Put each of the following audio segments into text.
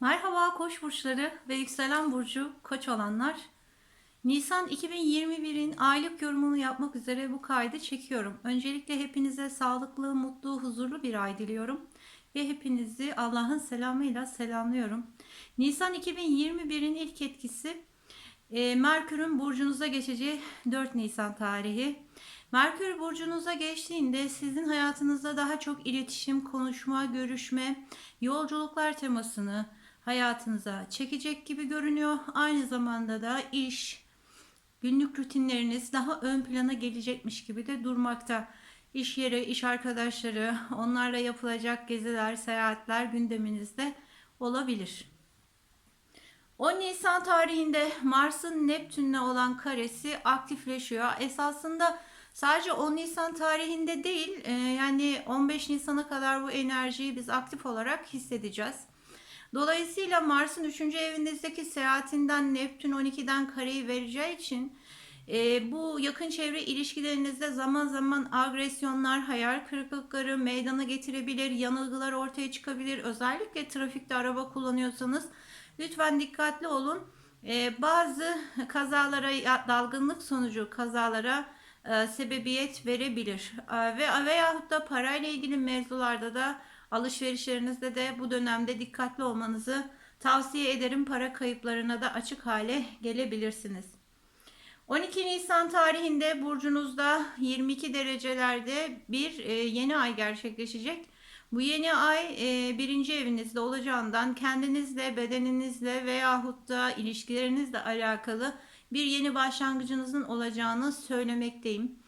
Merhaba Koç burçları ve yükselen burcu Koç olanlar. Nisan 2021'in aylık yorumunu yapmak üzere bu kaydı çekiyorum. Öncelikle hepinize sağlıklı, mutlu, huzurlu bir ay diliyorum ve hepinizi Allah'ın selamıyla selamlıyorum. Nisan 2021'in ilk etkisi e, Merkür'ün burcunuza geçeceği 4 Nisan tarihi. Merkür burcunuza geçtiğinde sizin hayatınızda daha çok iletişim, konuşma, görüşme, yolculuklar temasını hayatınıza çekecek gibi görünüyor. Aynı zamanda da iş, günlük rutinleriniz daha ön plana gelecekmiş gibi de durmakta. İş yeri, iş arkadaşları, onlarla yapılacak geziler, seyahatler gündeminizde olabilir. 10 Nisan tarihinde Mars'ın Neptün'le olan karesi aktifleşiyor. Esasında sadece 10 Nisan tarihinde değil, e, yani 15 Nisan'a kadar bu enerjiyi biz aktif olarak hissedeceğiz. Dolayısıyla Mars'ın 3. evinizdeki seyahatinden Neptün 12'den kareyi vereceği için e, bu yakın çevre ilişkilerinizde zaman zaman agresyonlar, hayal kırıklıkları meydana getirebilir, yanılgılar ortaya çıkabilir. Özellikle trafikte araba kullanıyorsanız lütfen dikkatli olun. E, bazı kazalara, dalgınlık sonucu kazalara e, sebebiyet verebilir. E, ve veyahut da parayla ilgili mevzularda da alışverişlerinizde de bu dönemde dikkatli olmanızı tavsiye ederim. Para kayıplarına da açık hale gelebilirsiniz. 12 Nisan tarihinde burcunuzda 22 derecelerde bir e, yeni ay gerçekleşecek. Bu yeni ay e, birinci evinizde olacağından kendinizle, bedeninizle veyahut da ilişkilerinizle alakalı bir yeni başlangıcınızın olacağını söylemekteyim.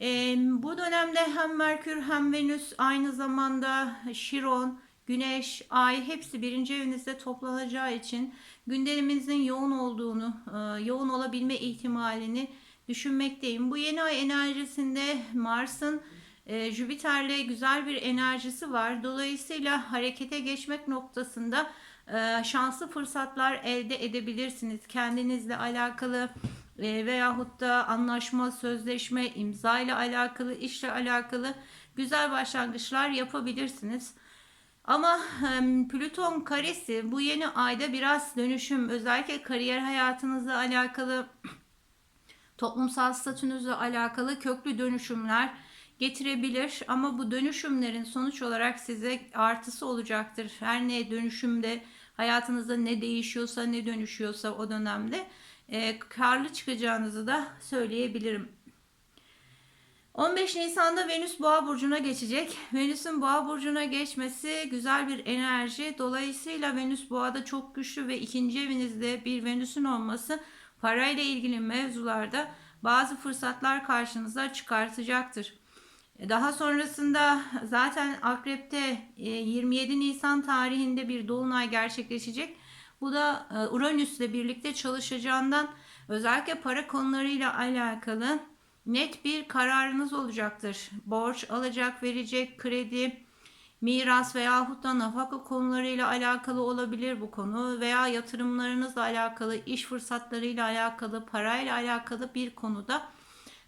E, bu dönemde hem Merkür hem Venüs aynı zamanda Şiron, Güneş, Ay hepsi birinci evinizde toplanacağı için gündeminizin yoğun olduğunu, e, yoğun olabilme ihtimalini düşünmekteyim. Bu yeni ay enerjisinde Mars'ın e, Jüpiter'le güzel bir enerjisi var. Dolayısıyla harekete geçmek noktasında e, şanslı fırsatlar elde edebilirsiniz. Kendinizle alakalı e, veyahut da anlaşma, sözleşme, imza ile alakalı, işle alakalı güzel başlangıçlar yapabilirsiniz. Ama e, Plüton karesi bu yeni ayda biraz dönüşüm özellikle kariyer hayatınızla alakalı toplumsal statünüzle alakalı köklü dönüşümler getirebilir ama bu dönüşümlerin sonuç olarak size artısı olacaktır. Her ne dönüşümde hayatınızda ne değişiyorsa ne dönüşüyorsa o dönemde e, karlı çıkacağınızı da söyleyebilirim. 15 Nisan'da Venüs Boğa burcuna geçecek. Venüs'ün Boğa burcuna geçmesi güzel bir enerji. Dolayısıyla Venüs Boğa'da çok güçlü ve ikinci evinizde bir Venüs'ün olması parayla ilgili mevzularda bazı fırsatlar karşınıza çıkartacaktır. Daha sonrasında zaten Akrep'te 27 e, Nisan tarihinde bir dolunay gerçekleşecek. Bu da e, Uranüs'le birlikte çalışacağından özellikle para konularıyla alakalı net bir kararınız olacaktır. Borç alacak, verecek, kredi, miras veyahut da nafaka konularıyla alakalı olabilir bu konu veya yatırımlarınızla alakalı, iş fırsatlarıyla alakalı, parayla alakalı bir konuda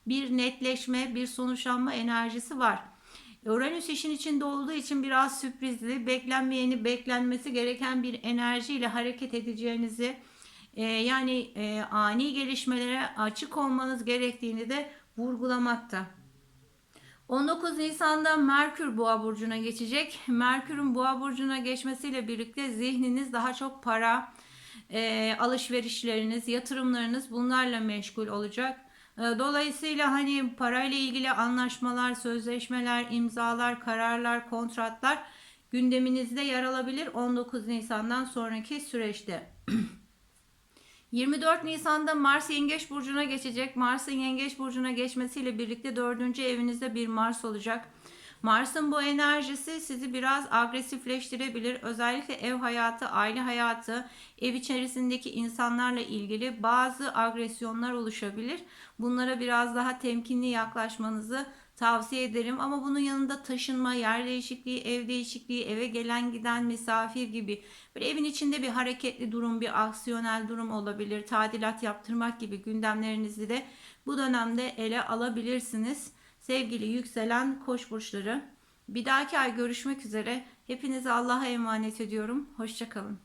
bir netleşme, bir sonuçlanma enerjisi var. Uranüs işin içinde olduğu için biraz sürprizli, beklenmeyeni beklenmesi gereken bir enerjiyle hareket edeceğinizi, e, yani e, ani gelişmelere açık olmanız gerektiğini de vurgulamakta. 19 Nisan'da Merkür Boğa burcuna geçecek. Merkür'ün Boğa burcuna geçmesiyle birlikte zihniniz daha çok para, e, alışverişleriniz, yatırımlarınız bunlarla meşgul olacak. E, dolayısıyla hani parayla ilgili anlaşmalar, sözleşmeler, imzalar, kararlar, kontratlar gündeminizde yer alabilir 19 Nisan'dan sonraki süreçte. 24 Nisan'da Mars Yengeç Burcu'na geçecek. Mars'ın Yengeç Burcu'na geçmesiyle birlikte dördüncü evinizde bir Mars olacak. Mars'ın bu enerjisi sizi biraz agresifleştirebilir. Özellikle ev hayatı, aile hayatı, ev içerisindeki insanlarla ilgili bazı agresyonlar oluşabilir. Bunlara biraz daha temkinli yaklaşmanızı tavsiye ederim. Ama bunun yanında taşınma, yer değişikliği, ev değişikliği, eve gelen giden misafir gibi bir evin içinde bir hareketli durum, bir aksiyonel durum olabilir. Tadilat yaptırmak gibi gündemlerinizi de bu dönemde ele alabilirsiniz. Sevgili yükselen koç burçları. Bir dahaki ay görüşmek üzere. Hepinizi Allah'a emanet ediyorum. Hoşçakalın.